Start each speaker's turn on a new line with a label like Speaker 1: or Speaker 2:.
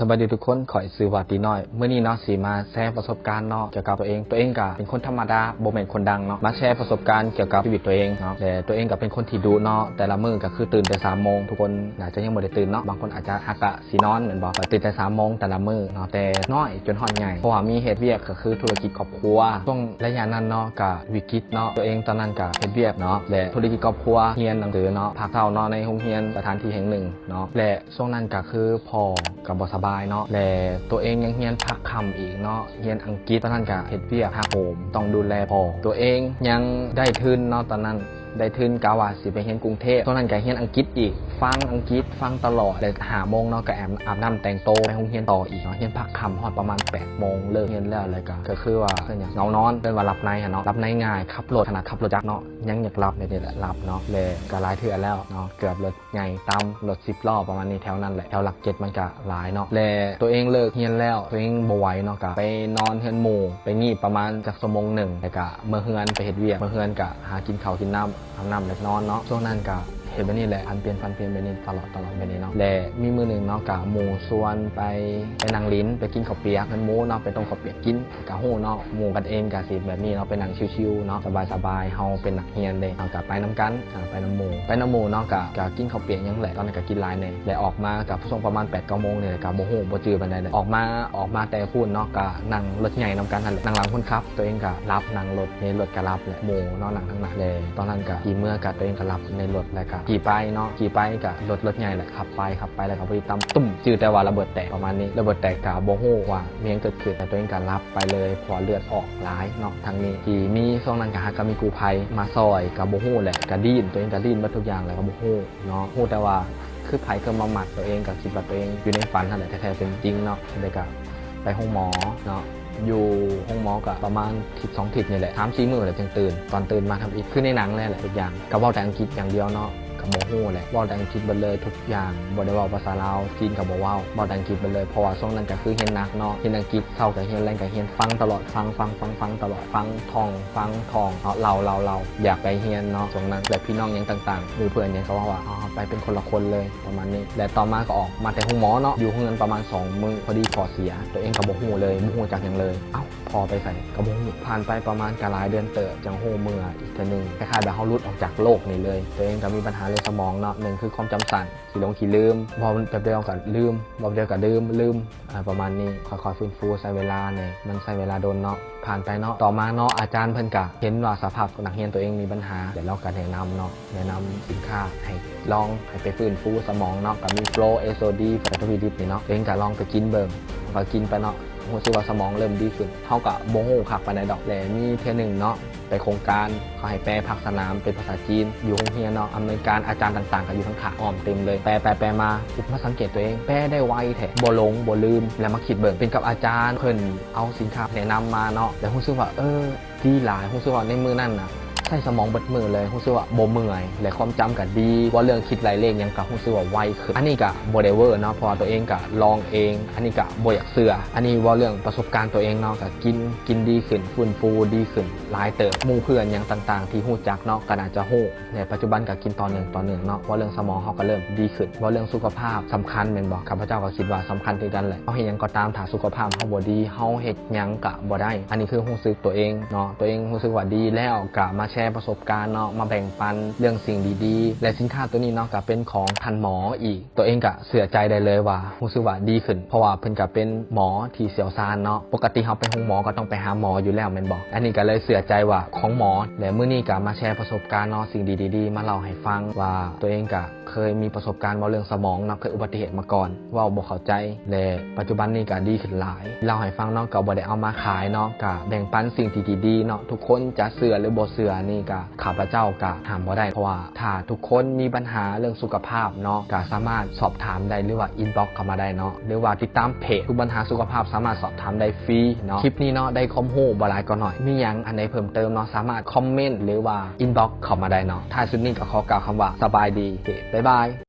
Speaker 1: สวัสดีทุกคนขอยซื้อวาตีน้อย เมื่อนี้เนาะสีมาแชร์ประสบการณ์เนาะเกี่ยวกับตัวเอง ตัวเองก็เป็นคนธรรมดาโบ่แม่นคนดังเนาะ มาแชร์ประสบการณ์เกี่ยวกับชีวิตตัวเองเนาะ แต่ตัวเองก็เป็นคนที่ดูเนาะ แต่ละมื้อก็คือตื่นแต่3โมงทุกคนอาจจะยังบ่ได้ตื่นเนาะ บางคนอาจจะฮักะสินอนเหมือนบ่ก็ตื่นแต่3โมงแต่ละมื้อเนาะ แต่น้อยจนฮอดใหญ่เพราะว่ามีเหตุเวียกก็คือธุรกิจครอบครัว ช่วงระยะนั้นเนาะก็วิกฤตเนาะ ตัวเองตอนนั้นก็เฮ็ดเวียกเนาะ และธุรกิจครอบครัวเรียนหนังสือเนาะพักเท่าเนาะในโรงเรียนสถานที่แห่งหนึ่งเนาะ และช่วงนั้นก็คือพอก็บ่สบายเนาะและตัวเองยังเรียนพักคำอีกเนาะเรียนอังกฤษตอนนั้นกะเฮ็ดเวียกหาโหมต้องดูแลพอตัวเองยังได้ทุนเนาะตอนนั้น ได้ทุนกาวาสิไปเรียนกรุงเทพตอนนั้นก็เรียนอังกฤษอีก ฟังอังกฤษฟังตลอดเลยหาโมงเนาะก็แอบอาบน้ำแต่งโตวไปโรงเรียนต่ออีกเนาะเรียนพักคำฮอดประมาณ8ปดโมงเลิกเรียนแล้วเลยก็ก็คือว่าเพื่อนอย่างเงานอนเป็นว่ารับในเนาะรับในง่ายขับรถขนาดขับรถจักรเนาะยังอยากรับเนี่ยแหละรับเนาะเลยก็หลายเทื่อแล้วเนาะเกือบรถใหญ่ตามรถสิบล้อประมาณนี้แถวนั้นแหละแถวหลักเจ็ดมันก็หลายเนาะเลยตัวเองเลิกเรียนแล้วตัวเองบ่ไหเนาะก็ไปนอนเฮือนหมู่ไปงีบประมาณจากชั่โมงหนึ่งแล้วก็เมื่อเฮือนไปเฮ็ดเวียกเมื่อเฮือนก็หากินข้าวกินน้ำอาบน้ำเล็กน้อนเนาะช่วงนั้นก็ เห็นแบบนี้แหละพันเปลี่ยนพันเปลี่ยนแบบนี้ตลอดตลอดแบบนี้เนาะและมีมือหนึ่งเนาะกะหมูส่วนไปไปนางลิ้นไปกินข้าวเปียกมันหมูเนาะไปต้มข้าวเปียกกินกะหูเนาะหมูกันเองกะสิแบบนี้เนาะไปนั่งชิวๆเนาะสบายๆเฮาเป็นนักเรียนเลยเอากะไปน้ำกันไปน้ำหมูไปน้ำหมูเนาะกะกะกินข้าวเปียกยังแหละตอนนั้นกะกินหลายเนี่ยและออกมากับช่วงประมาณ8ปดเก้าโมงเนี่ยกะโมโหบ่จือบันไดเลยออกมาออกมาแต่พูดเนาะกะนั่งรถใหญ่น้ำกันนั่นนางหลังคนขับ ตัวเองกะรับนั่งรถในรถกะรับแหละหมูเนาะนั่งทั้งหนักเลยตอนนั้นกะขี่เมื่อกะตัวเองกะรับในรถแล้วกะขี่ไปเนาะขี่ไปกะรถรถใหญ่แหละขับไปขับไปแล้วก็พอดีตำตุ่มจือแต่ว่าระเบิดแตกประมาณนี้ระเบิดแตกกะโมโหว่าเมียงเกิดขึ้นแต่ตัวเองกะรับไปเลยพอเลือดออกหลายเนาะทางนี้ที่มีช่วงนั้นกะฮะก็มีกูภัยมาซอยกะโมโหแหละกระดิ้นตัวเองกระดิ้นมาทุกอย่างเลยกะโมโหเนาะโหแต่ว่าคือไผ่เคยมาหมัดตัวเองกับคิดว่าตัวเองอยู่ในฝันนั่นแหละแท้ๆเป็นจริงเนาะเลยก็ไปห้องหมอเนาะอยู่ห้องหมอกับประมาณทิศสองทิศนี่แหละถามชีมือเลยจึงตื่น ตอนตื่นมาทำอีกคือในหนังเลยแหละทุกอย่างกับว่าแต่อังกฤษอย่างเดียวเนาะ โมโหแหละเว่าแต่อังกฤษไปเลยทุกอย่างบ่ได้เว่าภาษาลาวจีนกับบ่ว้าเว่าแต่อังกฤษไปเลยเพราะว่าช่วงนั้นก็คือเฮียนนักเนาะเฮียนอังกฤษเศร้ากับเฮียนแรงกับเฮียนฟังตลอดฟังฟังฟังฟังตลอดฟังทองฟังทองเอาเราเราเราอยากไปเฮียนเนาะช่วงนั้นแต่พี่น้องยังต่างๆหรือเพื่อนยังเขาว่าว่าอ๋อไปเป็นคนละคนเลยประมาณนี้และต่อมาก็ออกมาแต่ห้องหมอเนาะอยู่ห้องนั้นประมาณ2มือพอดีพอเสีย ตัวเองกับโมโหเลยโมโหจากอย่างเลยเอ้าพอไปใส่กับโมโหผ่านไปประมาณกะหลายเดือนเติบจังโฮเมื่ออีกทีหนึงคล้ายๆแบบเขารุดออกจากโลกนี่เลย ตัวเองก็มีปัญหาเรื่องสมองเนาะหนึ่งคือความจำสั่นสีลงขี่ลืมบอแบบเดียวกับลืมบอเดียวกับลืมลืมประมาณนี้ค่อยๆฟื้นฟูใช้เวลาเนี่ยมันใช้เวลาโดนเนาะผ่านไปเนาะต่อมาเนาะอาจารย์เพิ่นกะเห็นว่าสภาพนักเรียนตัวเองมีปัญหาเดี๋ยวเราก็แนะนำเนาะแนะนำสินค้าให้ลองให้ไปฟื้นฟูสมองเนาะกับมีโฟล์เอโซดีแฟัตวิดิบนี่เนาะตัวเองก็ลองไปกินเบิ่งก็กินไปเนาะ รู้สึกว่าสมองเริ่มดีขึ้นเท่ากับโมโหคักไปในดอกแหลมีเทอหนึ่งเนาะไปโครงการเขาให้แปลพักสนามเป็นภาษาจีน อยู่โรงเรียนเนาะอำนวยการอาจารย์ต่างๆก็อยู่ทั้งขาอ้อมเต็มเลย แปลแปลแปลมาปุ๊บมาสังเกตตัวเอง แปลได้ไวแท้บ่หลงบ่ลืม แล้วมาคิดเบิ่งเป็นกับอาจารย์เพิ่นเอาสินค้าแนะนำมาเนาะแล้วรู้สึกว่าเออดีหลายรู้สึกว่าในมือนั่นน่ะ ใช้สมองเบิดมือเลยรู้สึกว่าบ่เมื่อยและความจำก็ดี ว่าเรื่องคิดหลายเลขยังกับรู้สึกว่าไวขึ้นอันนี้ก็บ่ได้เวอร์เนาะเพอตัวเองก็ลองเอง อันนี้ก็บ่อยากเสืออันนี้ว่าเรื่องประสบการณ์ตัวเองเนาะก็กินกินดีขึ้นฟื้นฟูดีขึ้นหลายเติบมู่เพื่อนยังต่าง ๆ ที่ฮู้จักเนาะก็น่าจะฮู้ในปัจจุบันก็กินต่อหนึ่งต่อหนึ่งเนาะว่าเรื่องสมองเขาก็เริ่มดีขึ้นว่าเรื่องสุขภาพสำคัญแม่นบ่ข้าพเจ้าก็คิดว่าสำคัญคือกันแหละเฮาเฮ็ดยังก็ตามถ้าสุขภาพเฮาบ่ดีเฮาเฮ็ดหยังก็บ่ได้ อันนี้คือรู้สึกตัวเองเนาะตัวเองรู้สึกว่าดีแล้วก็มาชร์ประสบการณ์เนาะมาแบ่งปันเรื่องสิ่งดีๆ และสินค้าตัวนี้เนาะก็เป็นของทันหมออีก ตัวเองก็เสื่อใจได้เลยว่ารู้สึกว่าดีขึ้น เพราะว่าเพิ่นก็เป็นหมอที่เชี่ยวชาญเนาะปกติเฮาไปห้องหมอก็ต้องไปหาหมออยู่แล้วแม่นบ่อันนี้ก็เลยเสื่อใจว่าของหมอและมื้อนี้ก็มาแชร์ประสบการณ์เนาะสิ่งดีๆ มาเล่าให้ฟังว่าตัวเองก็เคยมีประสบการณ์เรื่องสมองเนาะเคยอุบัติเหตุมาก่อน ว่าบ่เข้าใจและปัจจุบันนี้ก็ดีขึ้นหลายเล่าให้ฟังเนาะก็บ่ได้เอามาขายเนาะก็แบ่งปันสิ่งที่ดีๆเนาะทุกคนจะเสื่อหรือบ่เสื่อนี่ก็ข้าพเจ้าก็ถามบ่ได้เพราะว่าถ้าทุกคนมีปัญหาเรื่องสุขภาพเนาะก็สามารถสอบถามได้หรือว่าอินบ็อกเข้ามาได้เนาะหรือว่าติดตามเพจทุกปัญหาสุขภาพสามารถสอบถามได้ฟรีเนาะคลิปนี้เนาะได้คอมูลบ่หลายก็หน่อยมียังอันใดเพิ่มเติมเนาะสามารถคอมเมนต์หรือว่าอินบ็อกเข้ามาได้เนาะท้ายสุดนี้ก็ขอกล่าวคำว่าสบายดีบ๊ายบาย